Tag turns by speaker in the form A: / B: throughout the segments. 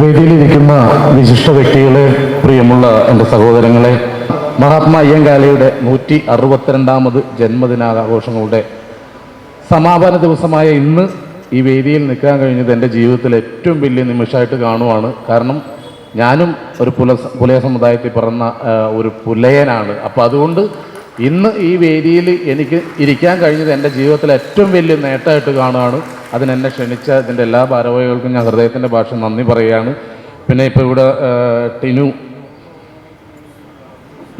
A: വേദിയിലിരിക്കുന്ന വിശിഷ്ട വ്യക്തികളെ പ്രിയമുള്ള എന്റെ സഹോദരങ്ങളെ മഹാത്മാ അയ്യങ്കാലയുടെ നൂറ്റി അറുപത്തിരണ്ടാമത് ജന്മദിനാഘോഷങ്ങളുടെ സമാപന ദിവസമായ ഇന്ന് ഈ വേദിയിൽ നിൽക്കാൻ കഴിഞ്ഞത് എന്റെ ജീവിതത്തിലെ ഏറ്റവും വലിയ നിമിഷമായിട്ട് കാണുവാണ്. കാരണം ഞാനും ഒരു പുല പുലയ സമുദായത്തിൽ പിറന്ന ഒരു പുലയനാണ്. അപ്പോൾ അതുകൊണ്ട് ഇന്ന് ഈ വേദിയിൽ എനിക്ക് ഇരിക്കാൻ കഴിഞ്ഞത് എന്റെ ജീവിതത്തിലെ ഏറ്റവും വലിയ നേട്ടമായിട്ട് കാണുകയാണ് അതിനെന്നെ ക്ഷണിച്ച ഇതിന്റെ എല്ലാ ഭാരവാഹികൾക്കും ഞാൻ ഹൃദയത്തിന്റെ ഭാഷ നന്ദി പറയുകയാണ്. പിന്നെ ഇപ്പോൾ ഇവിടെ ടിനു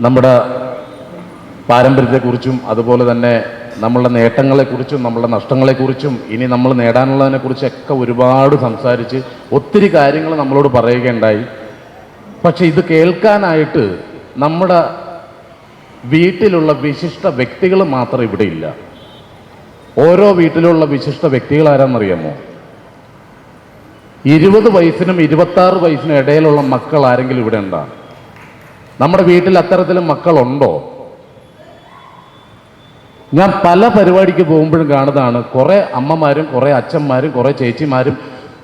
A: നമ്മുടെ പാരമ്പര്യത്തെക്കുറിച്ചും അതുപോലെ തന്നെ നമ്മളുടെ നേട്ടങ്ങളെക്കുറിച്ചും നമ്മളുടെ നഷ്ടങ്ങളെക്കുറിച്ചും ഇനി നമ്മൾ നേടാനുള്ളതിനെക്കുറിച്ചൊക്കെ ഒരുപാട് സംസാരിച്ച് ഒത്തിരി കാര്യങ്ങൾ നമ്മളോട് പറയുകയുണ്ടായി. പക്ഷേ ഇത് കേൾക്കാനായിട്ട് നമ്മുടെ വീട്ടിലുള്ള വിശിഷ്ട വ്യക്തികൾ മാത്രം ഇവിടെ ഇല്ല. ഓരോ വീട്ടിലുള്ള വിശിഷ്ട വ്യക്തികൾ ആരാന്നറിയാമോ ഇരുപത് വയസ്സിനും ഇരുപത്തി ആറ് വയസ്സിനും ഇടയിലുള്ള മക്കൾ ആരെങ്കിലും ഇവിടെ ഉണ്ടാ? നമ്മുടെ വീട്ടിൽ അത്തരത്തിലും മക്കളുണ്ടോ? ഞാൻ പല പരിപാടിക്ക് പോകുമ്പോഴും കാണുന്നതാണ്. കുറേ അമ്മമാരും കുറേ അച്ഛന്മാരും കുറേ ചേച്ചിമാരും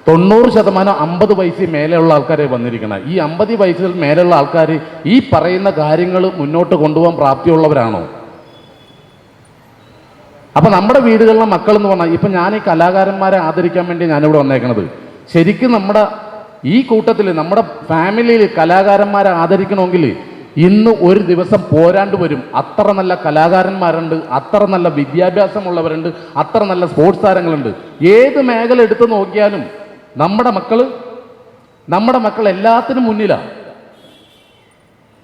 A: തൊണ്ണൂറ് ശതമാനം അമ്പത് വയസ്സിൽ മേലെയുള്ള ആൾക്കാരെ വന്നിരിക്കണം. ഈ അമ്പത് വയസ്സിൽ മേലെയുള്ള ആൾക്കാർ ഈ പറയുന്ന കാര്യങ്ങൾ മുന്നോട്ട് കൊണ്ടുപോകാൻ പ്രാപ്തിയുള്ളവരാണോ? അപ്പൊ നമ്മുടെ വീടുകളിലെ മക്കൾ എന്ന് പറഞ്ഞാൽ ഇപ്പൊ ഞാൻ ഈ കലാകാരന്മാരെ ആദരിക്കാൻ വേണ്ടി ഞാനിവിടെ വന്നേക്കണത്. ശരിക്കും നമ്മുടെ ഈ കൂട്ടത്തിൽ നമ്മുടെ ഫാമിലിയിൽ കലാകാരന്മാരെ ആദരിക്കണമെങ്കിൽ ഇന്ന് ഒരു ദിവസം പോരാണ്ട് വരും. അത്ര നല്ല കലാകാരന്മാരുണ്ട് അത്ര നല്ല വിദ്യാഭ്യാസമുള്ളവരുണ്ട് അത്ര നല്ല സ്പോർട്സ് താരങ്ങളുണ്ട്. ഏത് മേഖല എടുത്തു നോക്കിയാലും നമ്മുടെ മക്കൾ നമ്മുടെ മക്കൾ എല്ലാത്തിനും മുന്നിലാണ്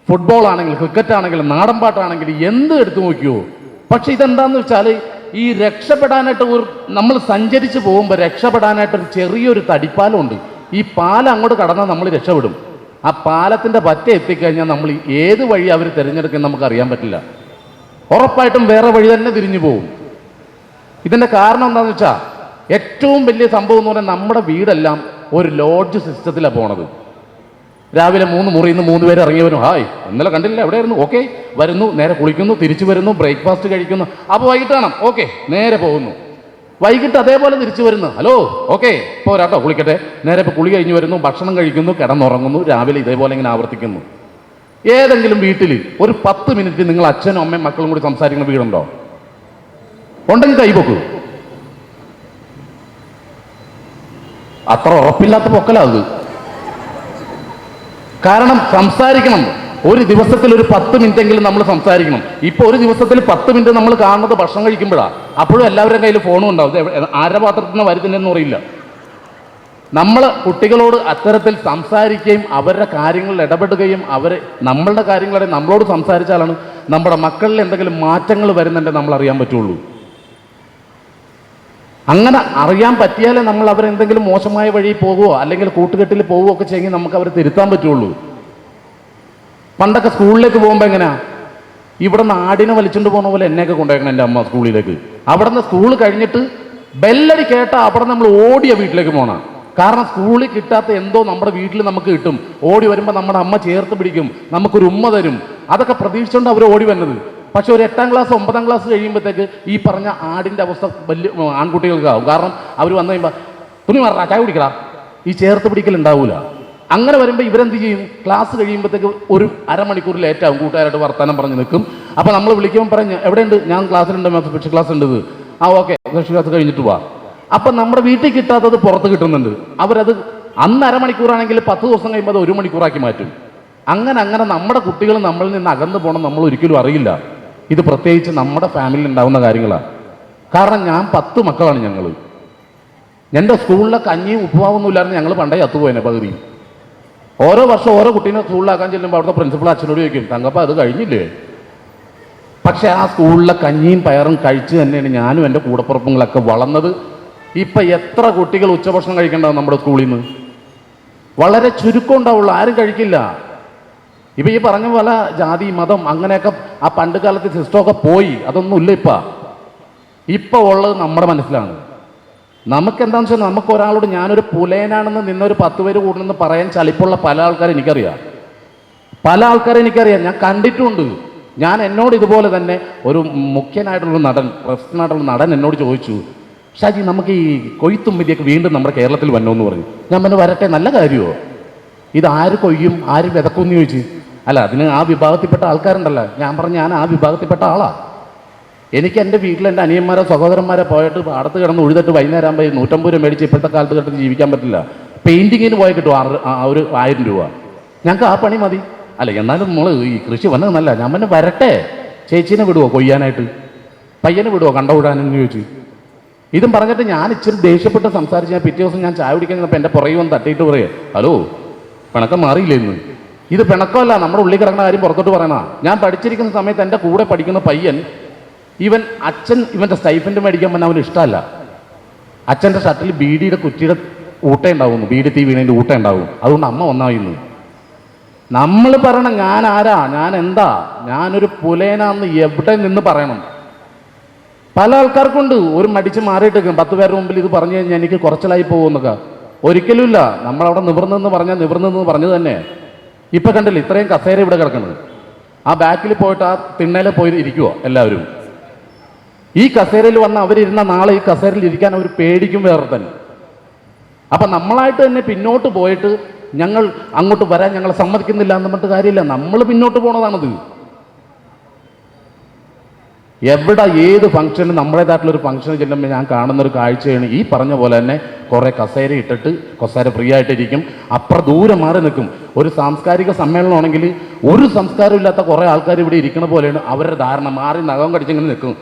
A: ഫുട്ബോൾ ആണെങ്കിലും ക്രിക്കറ്റ് ആണെങ്കിലും നാടൻ പാട്ടാണെങ്കിലും എന്ത് എടുത്തു നോക്കിയോ. പക്ഷെ ഇതെന്താന്ന് വെച്ചാൽ ഈ രക്ഷപ്പെടാനായിട്ട് ഒരു നമ്മൾ സഞ്ചരിച്ച് പോകുമ്പോൾ രക്ഷപ്പെടാനായിട്ട് ഒരു ചെറിയൊരു തടിപ്പാലമുണ്ട് ഈ പാലം അങ്ങോട്ട് കടന്നാൽ നമ്മൾ രക്ഷപ്പെടും. ആ പാലത്തിന്റെ പറ്റ എത്തിക്കഴിഞ്ഞാൽ നമ്മൾ ഏത് വഴി അവർ തിരഞ്ഞെടുക്കുന്ന നമുക്ക് അറിയാൻ പറ്റില്ല. ഉറപ്പായിട്ടും വേറെ വഴി തന്നെ തിരിഞ്ഞു പോകും. ഇതിന്റെ കാരണം എന്താണെന്ന് വെച്ചാൽ ഏറ്റവും വലിയ സംഭവം എന്ന് പറഞ്ഞാൽ നമ്മുടെ വീടെല്ലാം ഒരു ലോഡ്ജ് സിസ്റ്റത്തിലാണ് പോണത്. രാവിലെ മൂന്ന് മുറിയിൽ നിന്ന് മൂന്ന് പേര് ഇറങ്ങി വരും ഹായ് ഇന്നലെ കണ്ടില്ല എവിടെയായിരുന്നു? ഓക്കെ വരുന്നു നേരെ കുളിക്കുന്നു തിരിച്ചു വരുന്നു ബ്രേക്ക്ഫാസ്റ്റ് കഴിക്കുന്നു. അപ്പോൾ വൈകിട്ടാണ് ഓക്കെ നേരെ പോകുന്നു. വൈകിട്ട് അതേപോലെ തിരിച്ചു വരുന്നു. ഹലോ ഓക്കെ ഇപ്പോൾ ഒരാട്ടോ കുളിക്കട്ടെ. നേരെ ഇപ്പോൾ കുളി കഴിഞ്ഞ് വരുന്നു ഭക്ഷണം കഴിക്കുന്നു കിടന്നുറങ്ങുന്നു രാവിലെ ഇതേപോലെ ഇങ്ങനെ ആവർത്തിക്കുന്നു. ഏതെങ്കിലും വീട്ടിൽ ഒരു പത്ത് മിനിറ്റ് നിങ്ങൾ അച്ഛനും അമ്മയും മക്കളും കൂടി സംസാരിക്കുന്ന വീടുണ്ടോ? ഉണ്ടെങ്കിൽ കൈപൊക്കൂ അത്ര ഉറപ്പില്ലാത്ത പൊക്കലാ അത്. കാരണം സംസാരിക്കണം. ഒരു ദിവസത്തിൽ ഒരു പത്ത് എങ്കിലും നമ്മൾ സംസാരിക്കണം. ഇപ്പൊ ഒരു ദിവസത്തിൽ പത്ത് മിനിറ്റ് നമ്മൾ കാണുന്നത് ഭക്ഷണം കഴിക്കുമ്പോഴാണ് അപ്പോഴും എല്ലാവരുടെ കയ്യിൽ ഫോണും ഉണ്ടാവും. ആരുടെ പാത്രത്തിൽ നിന്ന് വരുത്തില്ലെന്ന് അറിയില്ല. നമ്മൾ കുട്ടികളോട് അത്തരത്തിൽ സംസാരിക്കുകയും അവരുടെ കാര്യങ്ങളിൽ ഇടപെടുകയും അവർ നമ്മളുടെ കാര്യങ്ങളെ നമ്മളോട് സംസാരിച്ചാലാണ് നമ്മുടെ മക്കളിൽ എന്തെങ്കിലും മാറ്റങ്ങൾ വരുന്നുണ്ടെങ്കിൽ നമ്മൾ അറിയാൻ പറ്റുള്ളൂ. അങ്ങനെ അറിയാൻ പറ്റിയാലേ നമ്മൾ അവരെന്തെങ്കിലും മോശമായ വഴി പോകുമോ അല്ലെങ്കിൽ കൂട്ടുകെട്ടിൽ പോവുകയോ ഒക്കെ ചെയ്യെങ്കിൽ നമുക്ക് അവരെ തിരുത്താൻ പറ്റുള്ളൂ. പണ്ടൊക്കെ സ്കൂളിലേക്ക് പോകുമ്പോൾ എങ്ങനെയാ ഇവിടെ നിന്ന് ആടിനെ വലിച്ചുകൊണ്ട് പോകുന്ന പോലെ എന്നെയൊക്കെ കൊണ്ടുപോയക്കണം എന്റെ അമ്മ സ്കൂളിലേക്ക്. അവിടെ നിന്ന് സ്കൂൾ കഴിഞ്ഞിട്ട് ബെല്ലടി കേട്ടാൽ അവിടെ നമ്മൾ ഓടിയ വീട്ടിലേക്ക് പോകണം കാരണം സ്കൂളിൽ കിട്ടാത്ത എന്തോ നമ്മുടെ വീട്ടിൽ നമുക്ക് കിട്ടും. ഓടി വരുമ്പോൾ നമ്മുടെ അമ്മ ചേർത്ത് പിടിക്കും. നമുക്കൊരു ഉമ്മ തരും. അതൊക്കെ പ്രതീക്ഷിച്ചുകൊണ്ട് അവർ ഓടി വന്നത്. പക്ഷെ ഒരു എട്ടാം ക്ലാസ് ഒമ്പതാം ക്ലാസ് കഴിയുമ്പോഴത്തേക്ക് ഈ പറഞ്ഞ ആടിന്റെ അവസ്ഥ വലിയ ആൺകുട്ടികൾക്കാവും. കാരണം അവർ വന്നു കഴിയുമ്പോൾ തുണി മാറാ ചായ കുടിക്കടാ. ഈ ചേർത്ത് പിടിക്കൽ ഉണ്ടാവൂല. അങ്ങനെ വരുമ്പോൾ ഇവരെന്ത് ചെയ്യും? ക്ലാസ് കഴിയുമ്പോഴത്തേക്ക് ഒരു അരമണിക്കൂർ ലേറ്റാവും. കൂട്ടുകാരായിട്ട് വർത്തമാനം പറഞ്ഞ് നിൽക്കും. അപ്പോൾ നമ്മൾ വിളിക്കുമ്പോൾ പറഞ്ഞ് എവിടെയുണ്ട്? ഞാൻ ക്ലാസ്സിലുണ്ട് സ്പെഷ്യൽ ക്ലാസ് ഉണ്ട് ആ ഓക്കെ. സ്പെഷ്യൽ ക്ലാസ് കഴിഞ്ഞിട്ട് പോവാം അപ്പം നമ്മുടെ വീട്ടിൽ കിട്ടാത്തത് പുറത്ത് കിട്ടുന്നുണ്ട്. അവരത് അന്ന് അരമണിക്കൂറാണെങ്കിൽ പത്ത് ദിവസം കഴിയുമ്പോൾ അത് ഒരു മണിക്കൂറാക്കി മാറ്റും. അങ്ങനെ അങ്ങനെ നമ്മുടെ കുട്ടികൾ നമ്മളിൽ നിന്ന് അകന്നു പോകണം നമ്മൾ ഒരിക്കലും അറിയില്ല. ഇത് പ്രത്യേകിച്ച് നമ്മുടെ ഫാമിലിയിൽ ഉണ്ടാകുന്ന കാര്യങ്ങളാണ് കാരണം ഞാൻ പത്ത് മക്കളാണ് ഞങ്ങൾ എന്റെ സ്കൂളിലെ കഞ്ഞിയും ഉപ്പുമാവൊന്നും ഇല്ലായിരുന്നു ഞങ്ങൾ പണ്ടേ അത്തുപോയനെ പകുതി. ഓരോ വർഷം ഓരോ കുട്ടീനെ സ്കൂളിലാക്കാൻ ചെല്ലുമ്പോൾ അവിടുത്തെ പ്രിൻസിപ്പൾ അച്ഛനോട് ചോദിക്കും തങ്കപ്പ അത് കഴിഞ്ഞില്ലേ? പക്ഷേ ആ സ്കൂളിലെ കഞ്ഞിയും പയറും കഴിച്ച് തന്നെയാണ് ഞാനും എന്റെ കൂടപ്പുറപ്പുകളൊക്കെ വളർന്നത്. ഇപ്പം എത്ര കുട്ടികൾ ഉച്ചഭക്ഷണം കഴിക്കേണ്ടത് നമ്മുടെ സ്കൂളിൽ നിന്ന് വളരെ ചുരുക്കം ഉണ്ടാവുള്ളൂ ആരും കഴിക്കില്ല. ഇപ്പം ഈ പറഞ്ഞ പോലെ ജാതി മതം അങ്ങനെയൊക്കെ ആ പണ്ട് കാലത്തെ സിസ്റ്റമൊക്കെ പോയി. അതൊന്നുമില്ല ഇപ്പം. ഇപ്പോൾ ഉള്ളത് നമ്മുടെ മനസ്സിലാണ്. നമുക്ക് എന്താണെന്ന് വെച്ചാൽ നമുക്ക് ഒരാളോട് ഞാനൊരു പുലയനാണെന്ന് നിന്നൊരു പത്ത് പേര് കൂടുന്നെന്ന് പറയാൻ ചളിപ്പുള്ള പല ആൾക്കാരെ എനിക്കറിയാം. പല ആൾക്കാരെ എനിക്കറിയാം. ഞാൻ കണ്ടിട്ടുണ്ട്. ഞാൻ എന്നോട് ഇതുപോലെ തന്നെ ഒരു മുഖ്യനായിട്ടുള്ള നടൻ പ്രൊഫഷണലായിട്ടുള്ള നടൻ എന്നോട് ചോദിച്ചു ഷാജി നമുക്ക് ഈ കൊയ്ത്തും വിദ്യയൊക്കെ വീണ്ടും നമ്മുടെ കേരളത്തിൽ വന്നോന്ന് പറഞ്ഞു. ഞാൻ പറഞ്ഞു വരട്ടെ നല്ല കാര്യമോ ഇത് ആര് കൊയ്യും? ആര് വിതക്കും എന്ന് ചോദിച്ചു? അല്ല അതിന് ആ വിഭാഗത്തിൽപ്പെട്ട ആൾക്കാരുണ്ടല്ലോ. ഞാൻ പറഞ്ഞ ഞാൻ ആ വിഭാഗത്തിൽപ്പെട്ട ആളാണ് എനിക്ക് എന്റെ വീട്ടിൽ എന്റെ അനിയന്മാരോ സഹോദരന്മാരെ പോയിട്ട് പാടത്ത് കിടന്ന് ഉഴുതിട്ട് വൈകുന്നേരം ആകുമ്പോൾ നൂറ്റമ്പത് രൂപ മേടിച്ച് ഇപ്പോഴത്തെ കാലത്ത് കിടന്ന് ജീവിക്കാൻ പറ്റില്ല. പെയിന്റിങ്ങിന് പോയി കിട്ടും ആറ് ആ ഒരു ആയിരം രൂപ. ഞങ്ങൾക്ക് ആ പണി മതി. അല്ല എന്നാലും നമ്മൾ ഈ കൃഷി വന്നത് നല്ല ഞാൻ പിന്നെ വരട്ടെ. ചേച്ചീനെ വിടുവോ കൊയ്യാനായിട്ട്? പയ്യനെ വിടുവോ കണ്ടവിടാനെന്ന് ചോദിച്ചു. ഇതും പറഞ്ഞിട്ട് ഞാൻ ഇച്ചിരി ദേഷ്യപ്പെട്ട് സംസാരിച്ച് ഞാൻ പിറ്റേ ദിവസം ഞാൻ ചായ കുടിക്കാൻ ചെന്നപ്പോൾ എന്റെ പുറകെ വന്ന് തട്ടിയിട്ട് പറയുക ഹലോ പണക്കം മാറിയില്ലേ ഇന്ന്? ഇത് പിണക്കമല്ല നമ്മുടെ ഉള്ളിൽ കിടക്കുന്ന കാര്യം പുറത്തോട്ട് പറയണ ഞാൻ പഠിച്ചിരിക്കുന്ന സമയത്ത് എന്റെ കൂടെ പഠിക്കുന്ന പയ്യൻ ഇവൻ അച്ഛൻ ഇവന്റെ സ്റ്റൈഫന്റ് മേടിക്കാൻ പറഞ്ഞാൽ അവന് ഇഷ്ടമല്ല. അച്ഛന്റെ ഷർട്ടിൽ ബീഡിയുടെ കുറ്റിയുടെ ഊട്ട ഉണ്ടാവുന്നു. ബീഡി തീ വീണതിന്റെ ഊട്ട ഉണ്ടാവും. അതുകൊണ്ട് അമ്മ ഒന്നായിരുന്നു നമ്മൾ പറയണം ഞാൻ ആരാ? ഞാൻ എന്താ? ഞാനൊരു പുലേനാന്ന് എവിടെ നിന്ന് പറയണം? പല ആൾക്കാർക്കുണ്ട്. ഒരു മടിച്ച് മാറിയിട്ട്. പത്ത് പേരുടെ മുമ്പിൽ ഇത് പറഞ്ഞു കഴിഞ്ഞാൽ എനിക്ക് കുറച്ചിലായി പോകുമെന്നൊക്കെ ഒരിക്കലുമില്ല. നമ്മളവിടെ നിവർന്നെന്ന് പറഞ്ഞാൽ നിവർന്നെന്ന് പറഞ്ഞത് തന്നെ. ഇപ്പൊ കണ്ടില്ല ഇത്രയും കസേര ഇവിടെ കിടക്കുന്നത് ആ ബാക്കിൽ പോയിട്ട് ആ തിണ്ണയിൽ പോയി ഇരിക്കുവോ എല്ലാവരും. ഈ കസേരയിൽ വന്ന അവരിരുന്ന നാളെ ഈ കസേരയിൽ ഇരിക്കാൻ അവർ പേടിക്കും വേറെ തന്നെ അപ്പൊ നമ്മളായിട്ട് തന്നെ പിന്നോട്ട് പോയിട്ട് ഞങ്ങൾ അങ്ങോട്ട് വരാൻ ഞങ്ങളെ സമ്മതിക്കുന്നില്ല എന്ന് പറഞ്ഞിട്ട് കാര്യമില്ല. നമ്മൾ പിന്നോട്ട് പോണതാണത്. എവിടെ ഏത് ഫംഗ്ഷനും നമ്മുടേതായിട്ടുള്ള ഒരു ഫംഗ്ഷന് ചെല്ലുമ്പോൾ ഞാൻ കാണുന്ന ഒരു കാഴ്ചയാണ് ഈ പറഞ്ഞ പോലെ തന്നെ കുറേ കസേര ഇട്ടിട്ട് കസേര ഫ്രീ ആയിട്ടിരിക്കും. അപ്പുറം ദൂരെ മാറി നിൽക്കും. ഒരു സാംസ്കാരിക സമ്മേളനമാണെങ്കിൽ ഒരു സംസ്കാരം ഇല്ലാത്ത കുറേ ആൾക്കാർ ഇവിടെ ഇരിക്കുന്ന പോലെയാണ് അവരുടെ ധാരണ മാറി നഖം കടിച്ചിങ്ങനെ നിൽക്കും.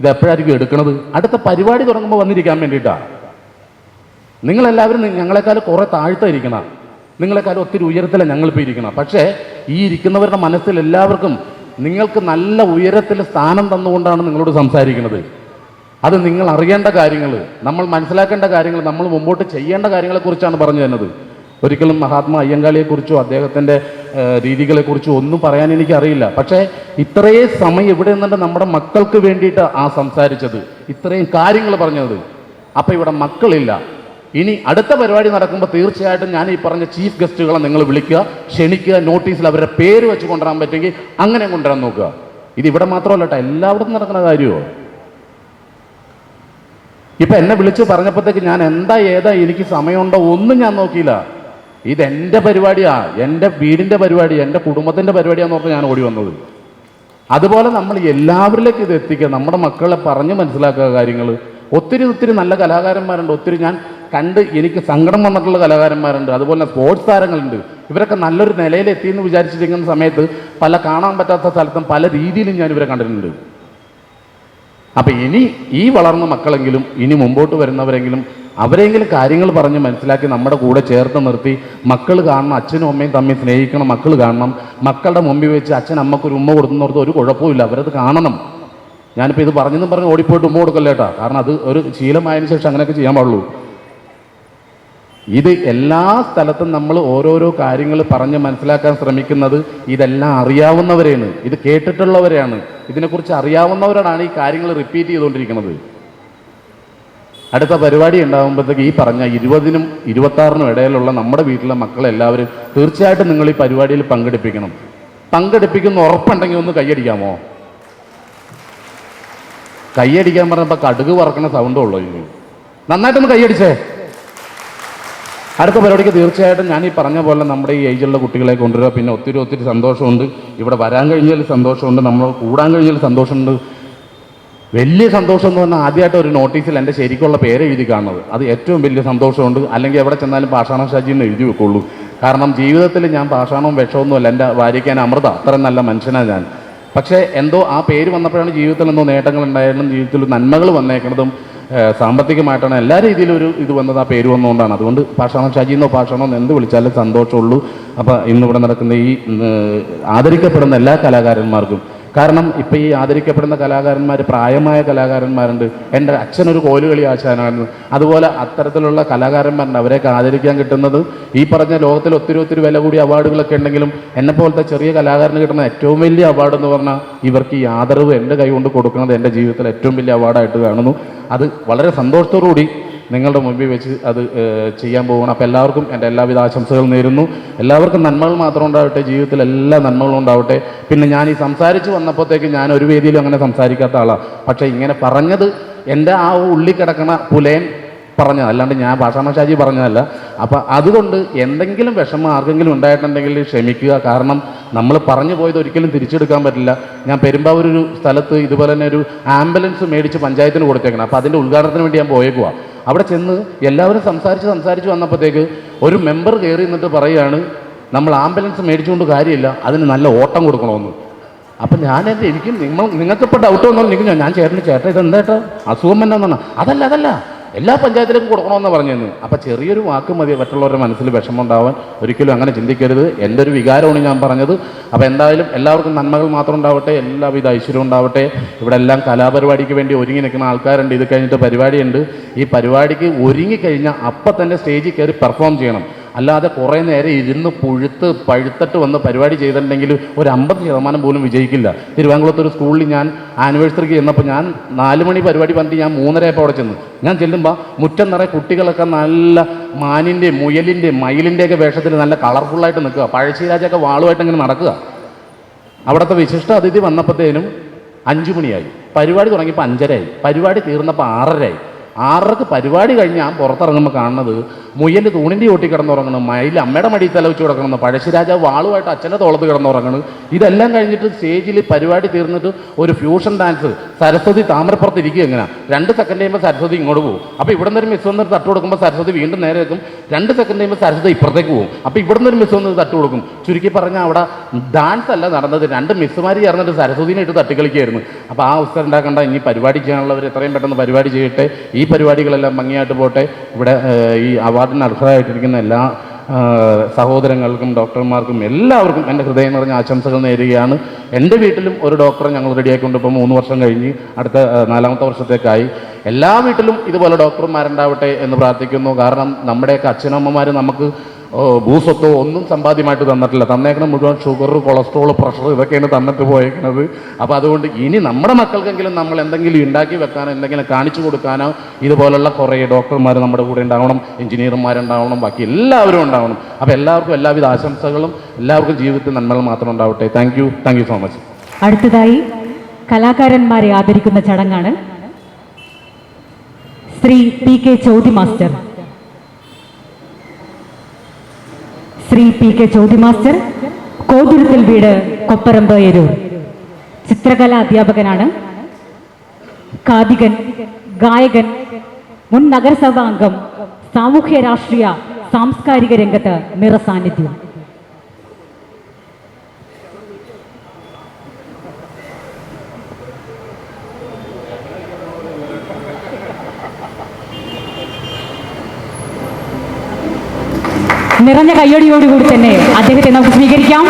A: ഇത് എപ്പോഴായിരിക്കും എടുക്കുന്നത് അടുത്ത പരിപാടി തുടങ്ങുമ്പോൾ വന്നിരിക്കാൻ വേണ്ടിയിട്ടാണ് നിങ്ങളെല്ലാവരും ഞങ്ങളെക്കാൾ കുറേ താഴ്ത്തായിരിക്കണം. നിങ്ങളെക്കാൾ ഒത്തിരി ഉയരത്തിലാണ് ഞങ്ങളിപ്പോൾ ഇരിക്കണം. പക്ഷേ ഈ ഇരിക്കുന്നവരുടെ മനസ്സിൽ എല്ലാവർക്കും നിങ്ങൾക്ക് നല്ല ഉയരത്തിൽ സ്ഥാനം തന്നുകൊണ്ടാണ് നിങ്ങളോട് സംസാരിക്കുന്നത്. അത് നിങ്ങൾ അറിയേണ്ട കാര്യങ്ങൾ നമ്മൾ മനസ്സിലാക്കേണ്ട കാര്യങ്ങൾ നമ്മൾ മുമ്പോട്ട് ചെയ്യേണ്ട കാര്യങ്ങളെക്കുറിച്ചാണ് പറഞ്ഞു തന്നത് ഒരിക്കലും മഹാത്മാ അയ്യങ്കാളിയെക്കുറിച്ചോ അദ്ദേഹത്തിന്റെ രീതികളെക്കുറിച്ചോ ഒന്നും പറയാൻ എനിക്കറിയില്ല. പക്ഷേ ഇത്രയും സമയം ഇവിടെ നിന്നുണ്ട് നമ്മുടെ മക്കൾക്ക് വേണ്ടിയിട്ട് ആ സംസാരിച്ചത്. ഇത്രയും കാര്യങ്ങൾ പറഞ്ഞത്. അപ്പം ഇവിടെ മക്കളില്ല. ഇനി അടുത്ത പരിപാടി നടക്കുമ്പോൾ തീർച്ചയായിട്ടും ഞാൻ ഈ പറഞ്ഞ ചീഫ് ഗസ്റ്റുകളെ നിങ്ങൾ വിളിക്കുക ക്ഷണിക്കുക നോട്ടീസിൽ അവരുടെ പേര് വെച്ച് കൊണ്ടുവരാൻ പറ്റുമെങ്കിൽ അങ്ങനെ കൊണ്ടുവരാൻ നോക്കുക. ഇത് ഇവിടെ മാത്രമല്ല കേട്ടോ എല്ലായിടത്തും നടക്കുന്ന കാര്യമോ ഇപ്പൊ എന്നെ വിളിച്ച് പറഞ്ഞപ്പോഴത്തേക്ക് ഞാൻ എന്താ ഏതാ എനിക്ക് സമയമുണ്ടോ ഒന്നും ഞാൻ നോക്കിയില്ല. ഇത് എന്റെ പരിപാടിയാ എന്റെ വീടിന്റെ പരിപാടി എന്റെ കുടുംബത്തിന്റെ പരിപാടിയാന്ന് ഓർത്ത് ഞാൻ ഓടി വന്നത്. അതുപോലെ നമ്മൾ എല്ലാവരിലേക്കും ഇത് എത്തിക്കുക നമ്മുടെ മക്കളെ പറഞ്ഞ് മനസ്സിലാക്കുക കാര്യങ്ങൾ ഒത്തിരി ഒത്തിരി നല്ല കലാകാരന്മാരുണ്ട് ഒത്തിരി ഞാൻ കണ്ട് എനിക്ക് സങ്കടം വന്നിട്ടുള്ള കലാകാരന്മാരുണ്ട് അതുപോലെ സ്പോർട്സ് താരങ്ങളുണ്ട്. ഇവരൊക്കെ നല്ലൊരു നിലയിൽ എത്തിയെന്ന് വിചാരിച്ചിരിക്കുന്ന സമയത്ത് പല കാണാൻ പറ്റാത്ത സ്ഥലത്തും പല രീതിയിലും ഞാൻ ഇവരെ കണ്ടിട്ടുണ്ട്. അപ്പം ഇനി ഈ വളർന്ന മക്കളെങ്കിലും ഇനി മുമ്പോട്ട് വരുന്നവരെങ്കിലും അവരെങ്കിലും കാര്യങ്ങൾ പറഞ്ഞ് മനസ്സിലാക്കി നമ്മുടെ കൂടെ ചേർത്ത് നിർത്തി മക്കൾ കാണണം അച്ഛനും അമ്മയും തമ്മിൽ സ്നേഹിക്കണം മക്കൾ കാണണം. മക്കളുടെ മുമ്പിൽ വെച്ച് അച്ഛൻ അമ്മയ്ക്ക് ഒരു ഉമ്മ കൊടുക്കുന്നവർക്ക് ഒരു കുഴപ്പമില്ല അവരത് കാണണം. ഞാനിപ്പോൾ ഇത് പറഞ്ഞെന്നും പറഞ്ഞ് ഓടിപ്പോയിട്ട് ഉമ്മ കൊടുക്കല്ലേട്ടാ കാരണം അത് ഒരു ശീലമായതിനു ശേഷം അങ്ങനെയൊക്കെ ചെയ്യാൻ പാടുള്ളൂ. ഇത് എല്ലാ സ്ഥലത്തും നമ്മൾ ഓരോരോ കാര്യങ്ങൾ പറഞ്ഞ് മനസ്സിലാക്കാൻ ശ്രമിക്കുന്നത് ഇതെല്ലാം അറിയാവുന്നവരെയാണ്. ഇത് കേട്ടിട്ടുള്ളവരെയാണ്. ഇതിനെക്കുറിച്ച് അറിയാവുന്നവരോടാണ് ഈ കാര്യങ്ങൾ റിപ്പീറ്റ് ചെയ്തുകൊണ്ടിരിക്കുന്നത്. അടുത്ത പരിപാടി ഉണ്ടാകുമ്പോഴത്തേക്ക് ഈ പറഞ്ഞ ഇരുപതിനും ഇരുപത്താറിനും ഇടയിലുള്ള നമ്മുടെ വീട്ടിലെ മക്കളെല്ലാവരും തീർച്ചയായിട്ടും നിങ്ങൾ ഈ പരിപാടിയിൽ പങ്കെടുപ്പിക്കണം. പങ്കെടുപ്പിക്കുന്ന ഉറപ്പുണ്ടെങ്കിൽ ഒന്ന് കൈയടിക്കാമോ? കൈയടിക്കാൻ പറഞ്ഞപ്പോൾ കടുക് വറക്കണ സൗണ്ടേ ഉള്ളൂ. ഇനി നന്നായിട്ടൊന്ന് കൈയടിച്ചേ. അടുത്ത പരിപാടിക്ക് തീർച്ചയായിട്ടും ഞാൻ ഈ പറഞ്ഞ പോലെ നമ്മുടെ ഈ ഏജിലുള്ള കുട്ടികളെ കൊണ്ടുവരിക പിന്നെ ഒത്തിരി ഒത്തിരി സന്തോഷമുണ്ട്. ഇവിടെ വരാൻ കഴിഞ്ഞാൽ സന്തോഷമുണ്ട്. നമ്മൾ കൂടാൻ കഴിഞ്ഞാൽ സന്തോഷമുണ്ട്. വലിയ സന്തോഷം എന്ന് പറഞ്ഞാൽ ആദ്യമായിട്ട് ഒരു നോട്ടീസിൽ എന്റെ ശരിക്കുള്ള പേര് എഴുതി കാണുന്നത്. അത് ഏറ്റവും വലിയ സന്തോഷമുണ്ട്. അല്ലെങ്കിൽ എവിടെ ചെന്നാലും പാഷാണം ഷാജി എന്ന് എഴുതി വെക്കുള്ളൂ. കാരണം ജീവിതത്തിൽ ഞാൻ പാഷാണവും വിഷമൊന്നും അല്ല. എന്റെ ഭാര്യയ്ക്ക് ഞാൻ അമൃത. അത്രയും നല്ല മനുഷ്യനാണ് ഞാൻ. പക്ഷേ എന്തോ ആ പേര് വന്നപ്പോഴാണ് ജീവിതത്തിൽ എന്തോ നേട്ടങ്ങൾ ഉണ്ടായാലും ജീവിതത്തിൽ നന്മകൾ വന്നേക്കുന്നതും സാമ്പത്തികമായിട്ടാണ് എല്ലാ രീതിയിലും ഒരു ഇത് വന്നത് ആ പേര് വന്നുകൊണ്ടാണ്. അതുകൊണ്ട് പാഷാണം ഷാജി എന്നോ പാഷാണോ എന്ത് വിളിച്ചാലും സന്തോഷമുള്ളൂ. അപ്പോൾ ഇന്നിവിടെ നടക്കുന്ന ഈ ആദരിക്കപ്പെടുന്ന എല്ലാ കലാകാരന്മാർക്കും കാരണം ഇപ്പം ഈ ആദരിക്കപ്പെടുന്ന കലാകാരന്മാർ പ്രായമായ കലാകാരന്മാരുണ്ട്. എന്റെ അച്ഛനൊരു കോലുകളി ആശാനായിരുന്നു അതുപോലെ അത്തരത്തിലുള്ള കലാകാരന്മാരുണ്ട് അവരെയൊക്കെ ആദരിക്കാൻ കിട്ടുന്നത്. ഈ പറഞ്ഞ ലോകത്തിൽ ഒത്തിരി ഒത്തിരി വില കൂടിയ അവാർഡുകളൊക്കെ ഉണ്ടെങ്കിലും എന്നെ പോലത്തെ ചെറിയ കലാകാരന് കിട്ടുന്ന ഏറ്റവും വലിയ അവാർഡ് എന്ന് പറഞ്ഞാൽ ഇവർക്ക് ഈ ആദരവ് എന്റെ കൈ കൊണ്ട് കൊടുക്കുന്നത് എന്റെ ജീവിതത്തിൽ ഏറ്റവും വലിയ അവാർഡായിട്ട് കാണുന്നു. അത് വളരെ സന്തോഷത്തോടു കൂടി നിങ്ങളുടെ മുമ്പിൽ വെച്ച് അത് ചെയ്യാൻ പോവുകയാണ്. അപ്പോൾ എല്ലാവർക്കും എന്റെ എല്ലാവിധ ആശംസകളും നേരുന്നു. എല്ലാവർക്കും നന്മകൾ മാത്രം ഉണ്ടാവട്ടെ ജീവിതത്തിൽ എല്ലാ നന്മകളും ഉണ്ടാവട്ടെ. പിന്നെ ഞാൻ ഈ സംസാരിച്ച് വന്നപ്പോഴത്തേക്ക് ഞാൻ ഒരു വേദിയിലും അങ്ങനെ സംസാരിക്കാത്ത ആളാണ് പക്ഷേ ഇങ്ങനെ പറഞ്ഞത് എന്റെ ആ ഉള്ളി കിടക്കണ പുലയൻ പറഞ്ഞത്. അല്ലാണ്ട് ഞാൻ ഭാഷാമശാജി പറഞ്ഞതല്ല. അപ്പം അതുകൊണ്ട് എന്തെങ്കിലും വിഷമം ആർക്കെങ്കിലും ഉണ്ടായിട്ടുണ്ടെങ്കിൽ ക്ഷമിക്കുക. കാരണം നമ്മൾ പറഞ്ഞു പോയത് ഒരിക്കലും തിരിച്ചെടുക്കാൻ പറ്റില്ല. ഞാൻ പെരുമ്പാവൂർ ഒരു സ്ഥലത്ത് ഇതുപോലെ തന്നെ ഒരു ആംബുലൻസ് മേടിച്ച് പഞ്ചായത്തിന് കൊടുത്തേക്കണം. അപ്പോൾ അതിന്റെ ഉദ്ഘാടനത്തിന് വേണ്ടി ഞാൻ പോയേക്കുവാ. അവിടെ ചെന്ന് എല്ലാവരും സംസാരിച്ച് സംസാരിച്ച് വന്നപ്പോഴത്തേക്ക് ഒരു മെമ്പർ കയറി നിന്നിട്ട് പറയുകയാണ് നമ്മൾ ആംബുലൻസ് മേടിച്ചുകൊണ്ട് കാര്യമില്ല അതിന് നല്ല ഓട്ടം കൊടുക്കണമെന്ന്. അപ്പം എന്റെ എനിക്കും നിങ്ങൾ നിങ്ങൾക്കിപ്പോൾ ഡൗട്ട് വന്നോ നിങ്ങൾ ഞാൻ. ചേട്ടന് ചേട്ടൻ ഇത് എന്താ അസുഖം എന്നാന്നാണ് അതല്ല അതല്ല. എല്ലാ പഞ്ചായത്തിലേക്കും കൊടുക്കണമെന്ന് പറഞ്ഞിരുന്നു. അപ്പം ചെറിയൊരു വാക്ക് മതി മറ്റുള്ളവരുടെ മനസ്സിൽ വിഷമം ഉണ്ടാവാൻ ഒരിക്കലും അങ്ങനെ ചിന്തിക്കരുത്. എന്റെ ഒരു വികാരമാണ് ഞാൻ പറഞ്ഞത്. അപ്പോൾ എന്തായാലും എല്ലാവർക്കും നന്മകൾ മാത്രം ഉണ്ടാവട്ടെ എല്ലാവിധ ഐശ്വര്യം ഉണ്ടാവട്ടെ. ഇവിടെ എല്ലാം കലാപരിപാടിക്ക് വേണ്ടി ഒരുങ്ങി നിൽക്കുന്ന ആൾക്കാരുണ്ട്. ഇത് കഴിഞ്ഞിട്ട് പരിപാടിയുണ്ട്. ഈ പരിപാടിക്ക് ഒരുങ്ങി ഒരുങ്ങിക്കഴിഞ്ഞാൽ അപ്പം തന്നെ സ്റ്റേജിൽ കയറി പെർഫോം ചെയ്യണം. അല്ലാതെ കുറേ നേരം ഇരുന്ന് പുഴുത്ത് പഴുത്തിട്ട് വന്ന് പരിപാടി ചെയ്തിട്ടുണ്ടെങ്കിൽ ഒരു അമ്പത് ശതമാനം പോലും വിജയിക്കില്ല. തിരുവാങ്കുളത്ത് ഒരു സ്കൂളിൽ ഞാൻ ആനിവേഴ്സറിക്ക് ചെന്നപ്പോൾ ഞാൻ നാല് മണി പരിപാടി പറഞ്ഞിട്ട് ഞാൻ മൂന്നരയപ്പോൾ അവിടെ ചെന്നു. ഞാൻ ചെല്ലുമ്പോൾ മുറ്റം നിറയെ കുട്ടികളൊക്കെ നല്ല മാനിന്റെ മുയലിന്റെ മയിലിന്റെയൊക്കെ വേഷത്തിൽ നല്ല കളർഫുള്ളായിട്ട് നിൽക്കുക. പഴശ്ശിരാജൊക്കെ വാളുമായിട്ട് ഇങ്ങനെ നടക്കുക. അവിടുത്തെ വിശിഷ്ട അതിഥി വന്നപ്പോഴത്തേനും അഞ്ചു മണിയായി. പരിപാടി തുടങ്ങിയപ്പോൾ അഞ്ചരയായി. പരിപാടി തീർന്നപ്പോൾ ആറരയായി. ആറരക്ക് പരിപാടി കഴിഞ്ഞ് ഞാൻ പുറത്തിറങ്ങുമ്പോൾ കാണുന്നത് മുയൽ തൂണിന്റെ ഓട്ടി കിടന്നുറങ്ങണം മയിൽ അമ്മയുടെ മടിയിൽ തല വെച്ച് കിടക്കണം പഴശ്ശിരാജാവ് വാളുമായിട്ട് അച്ഛന്റെ തോളത്ത് കിടന്നുറങ്ങണം. ഇതെല്ലാം കഴിഞ്ഞിട്ട് സ്റ്റേജിൽ പരിപാടി തീർന്നിട്ട് ഒരു ഫ്യൂഷൻ ഡാൻസ് സരസ്വതി താമരപ്പുറത്ത് ഇരിക്കുക എങ്ങനെ? രണ്ട് സെക്കൻഡ് കഴിയുമ്പോൾ സരസ്വതി ഇങ്ങോട്ട് പോകും അപ്പോൾ ഇവിടെ നിന്നൊരു മിസ് വന്നിട്ട് തട്ട് കൊടുക്കുമ്പോൾ സരസ്വതി വീണ്ടും നേരെ വെക്കും രണ്ട് സെക്കൻഡ് കഴിയുമ്പോൾ സരസ്വതി ഇപ്പുറത്തേക്ക് പോകും അപ്പോൾ ഇവിടെ നിന്നൊരു മിസ് വന്നിട്ട് തട്ട് കൊടുക്കും. ചുരുക്കി പറഞ്ഞാൽ അവിടെ ഡാൻസ് അല്ല നടന്നത്. രണ്ട് മിസ്സുമാർ ചേർന്നിട്ട് സരസ്വതിനെ ഇട്ട് തട്ടിക്കളിക്കായിരുന്നു അപ്പോൾ ആ അവസ്ഥ ഉണ്ടാക്കേണ്ട ഇനി പരിപാടി ചെയ്യാനുള്ളവർ എത്രയും പെട്ടെന്ന് പരിപാടി ചെയ്യട്ടെ. ഈ പരിപാടികളെല്ലാം ഭംഗിയായിട്ട് പോട്ടെ. ഇവിടെ ഈ അവാർഡിന് അർഹരായിട്ടിരിക്കുന്ന എല്ലാ സഹോദരങ്ങൾക്കും ഡോക്ടർമാർക്കും എല്ലാവർക്കും എന്റെ ഹൃദയം നിറഞ്ഞ ആശംസകൾ നേരുകയാണ്. എന്റെ വീട്ടിലും ഒരു ഡോക്ടറെ ഞങ്ങൾ റെഡിയാക്കിക്കൊണ്ട് ഇപ്പോൾ മൂന്ന് വർഷം കഴിഞ്ഞ് അടുത്ത നാലാമത്തെ വർഷത്തേക്കായി. എല്ലാ വീട്ടിലും ഇതുപോലെ ഡോക്ടർമാരുണ്ടാവട്ടെ എന്ന് പ്രാർത്ഥിക്കുന്നു. കാരണം നമ്മുടെയൊക്കെ അച്ഛനമ്മമാർ നമുക്ക് ഭൂസ്വത്തോ ഒന്നും സമ്പാദ്യമായിട്ട് തന്നിട്ടില്ല. തന്നേക്കണം മുഴുവൻ ഷുഗർ കൊളസ്ട്രോൾ പ്രഷർ ഇതൊക്കെയാണ് തന്നിട്ട് പോയേക്കുന്നത് അപ്പോൾ അതുകൊണ്ട് ഇനി നമ്മുടെ മക്കൾക്കെങ്കിലും നമ്മൾ എന്തെങ്കിലും ഉണ്ടാക്കി വെക്കാനോ എന്തെങ്കിലും കാണിച്ചു കൊടുക്കാനോ ഇതുപോലുള്ള കുറേ ഡോക്ടർമാർ നമ്മുടെ കൂടെ ഉണ്ടാവണം എഞ്ചിനീയർമാരുണ്ടാവണം ബാക്കി എല്ലാവരും ഉണ്ടാവണം. അപ്പോൾ എല്ലാവർക്കും എല്ലാവിധ ആശംസകളും എല്ലാവർക്കും ജീവിതത്തിൽ നന്മകൾ മാത്രം ഉണ്ടാവട്ടെ. Thank you thank you so much
B: അടുത്തതായി കലാകാരന്മാരെ ആദരിക്കുന്ന ചടങ്ങാണ് ശ്രീ പി കെ ചോദ്യ master Shri P K Jyothi master കോതുരുത്തിൽ വീട് കൊപ്പരമ്പ് എരൂർ ചിത്രകലാ അധ്യാപകനാണ്. കാതികൻ ഗായകൻ മുൻ നഗരസഭാ അംഗം സാമൂഹ്യ രാഷ്ട്രീയ സാംസ്കാരിക രംഗത്ത് നിറസാന്നിധ്യം. നിറഞ്ഞ കയ്യടിയോടുകൂടി തന്നെ അദ്ദേഹത്തെ നമുക്ക് സ്വീകരിക്കാം.